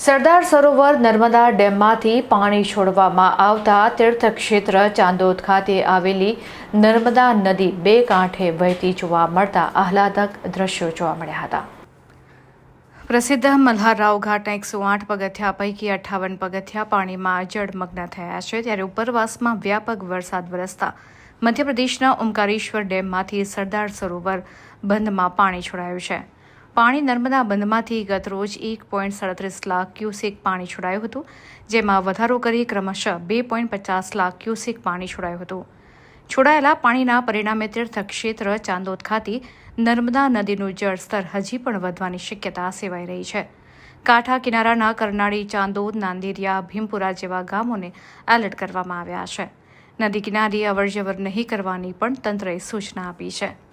સરદાર સરોવર નર્મદા ડેમમાંથી પાણી છોડવામાં આવતા તીર્થક્ષેત્ર ચાંદોદ ખાતે આવેલી નર્મદા નદી બે કાંઠે વહેતી જોવા મળતા આહલાદક દ્રશ્યો જોવા મળ્યા હતા. પ્રસિદ્ધ મલ્હારરાવ ઘાટના એકસો આઠ પગથિયા પૈકી અઠ્ઠાવન પગથિયા પાણીમાં જળમગ્ન થયા છે. ત્યારે ઉપરવાસમાં વ્યાપક વરસાદ વરસતા મધ્યપ્રદેશના ઓમકારેશ્વર ડેમમાંથી સરદાર સરોવર બંધમાં પાણી છોડાયું છે. પાણી નર્મદા બંધમાંથી ગત રોજ એક પોઈન્ટ સાડત્રીસ લાખ ક્યુસેક પાણી છોડાયું હતું, જેમાં વધારો કરી ક્રમશઃ બે પોઈન્ટ પચાસ લાખ ક્યુસેક પાણી છોડાયું હતું. છોડાયેલા પાણીના પરિણામે તીર્થક્ષેત્ર, ચાંદોદ ખાતે નર્મદા નદીનું જળસ્તર હજી પણ વધવાની શક્યતા સેવાઈ રહી છે. કાંઠા કિનારાના કરનાળી ચાંદોદ, નાંદેરિયા, ભીમપુરા જેવા ગામોને એલર્ટ કરવામાં આવ્યા છે. નદી કિનારે અવરજવર નહીં કરવાની પણ તંત્રએ સૂચના આપી છે.